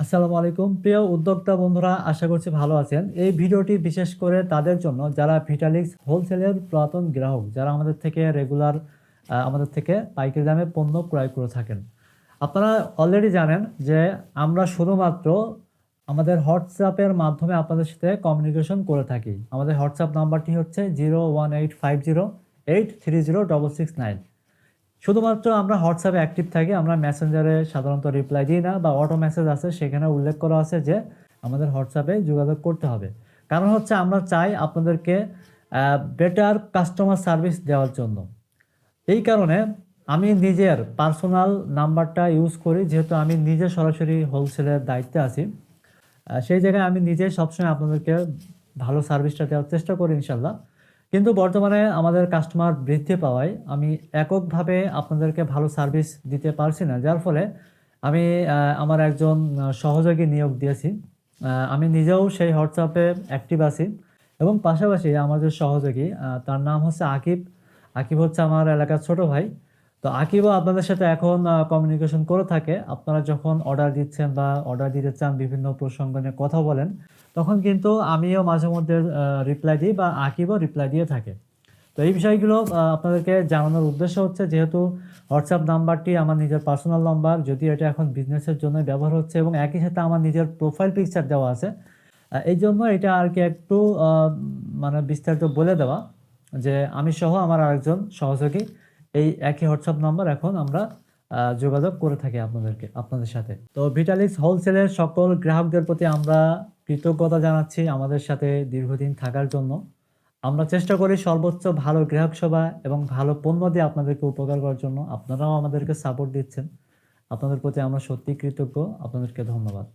আসসালামু আলাইকুম। প্রিয় উদ্যোক্তা বন্ধুরা, আশা করছি ভালো আছেন। এই ভিডিওটি বিশেষ করে তাদের জন্য যারা ভিটালিক্স হোলসেলের পুরাতন গ্রাহক, যারা আমাদের থেকে রেগুলার আমাদের থেকে পাইকারি দামে পণ্য ক্রয় করে থাকেন। আপনারা অলরেডি জানেন যে আমরা শুধুমাত্র আমাদের হোয়াটসঅ্যাপের মাধ্যমে আপনাদের সাথে কমিউনিকেশন করে থাকি। আমাদের হোয়াটসঅ্যাপ নাম্বারটি হচ্ছে zero one eight five zero eight three zero double six nine শুধুমাত্র আমরা হোয়াটসঅ্যাপে অ্যাক্টিভ থাকি, আমরা মেসেঞ্জারে সাধারণত রিপ্লাই দিই না বা অটো মেসেজ আছে সেখানে উল্লেখ করা আছে যে আমাদের হোয়াটসঅ্যাপে যোগাযোগ করতে হবে। কারণ হচ্ছে আমরা চাই আপনাদেরকে বেটার কাস্টমার সার্ভিস দেওয়ার জন্য। এই কারণে আমি নিজের পার্সোনাল নাম্বারটা ইউজ করি, যেহেতু আমি নিজে সরাসরি হোলসেলের দায়িত্বে আছি। সেই জায়গায় আমি নিজে সবসময় আপনাদেরকে ভালো সার্ভিসটা দেওয়ার চেষ্টা করি, ইনশাল্লাহ। কিন্তু বর্তমানে আমাদের কাস্টমার বৃদ্ধি পাওয়ায় আমি এককভাবে আপনাদেরকে ভালো সার্ভিস দিতে পারছি না। যার ফলে আমি আমার একজন সহযোগী নিয়োগ দিয়েছি। আমি নিজেও সেই হোয়াটসঅ্যাপে অ্যাক্টিভ আছি এবং পাশাপাশি আমার যে সহযোগী তার নাম হচ্ছে আকিব। আকিব হচ্ছে আমার এলাকার ছোট ভাই। তো আকিবও আপনাদের সাথে এখন কমিউনিকেশন করে থাকে। আপনারা যখন অর্ডার দিচ্ছেন বা অর্ডার দিতে চান বিভিন্ন প্রসঙ্গ নিয়ে কথা বলেন, তখন কিন্তু আমিও মাঝে মধ্যে রিপ্লাই দিই বা আকিবও রিপ্লাই দিয়ে থাকে। তো এই বিষয়গুলো আপনাদেরকে জানানোর উদ্দেশ্য হচ্ছে, যেহেতু হোয়াটসঅ্যাপ নাম্বারটি আমার নিজের পার্সোনাল নাম্বার যদি এটা এখন বিজনেসের জন্য ব্যবহার হচ্ছে এবং একই সাথে আমার নিজের প্রোফাইল পিকচার দেওয়া আছে এই জন্য এটা আর কি একটু মানে বিস্তারিত বলে দেওয়া যে আমি সহ আমার আরেকজন সহযোগী এই একই হোয়াটসঅ্যাপ নাম্বার এখন আমরা যোগাযোগ করে থাকি আপনাদেরকে, আপনাদের সাথে। তো ভিটালিক্স হোলসেলের সকল গ্রাহকদের প্রতি আমরা কৃতজ্ঞতা জানাচ্ছি আমাদের সাথে দীর্ঘদিন থাকার জন্য। আমরা চেষ্টা করি সর্বোচ্চ ভালো গ্রাহক সেবা এবং ভালো পণ্য দিয়ে আপনাদেরকে উপকার করার জন্য। আপনারাও আমাদেরকে সাপোর্ট দিচ্ছেন। আপনাদের প্রতি আমরা সত্যি কৃতজ্ঞ। আপনাদেরকে ধন্যবাদ।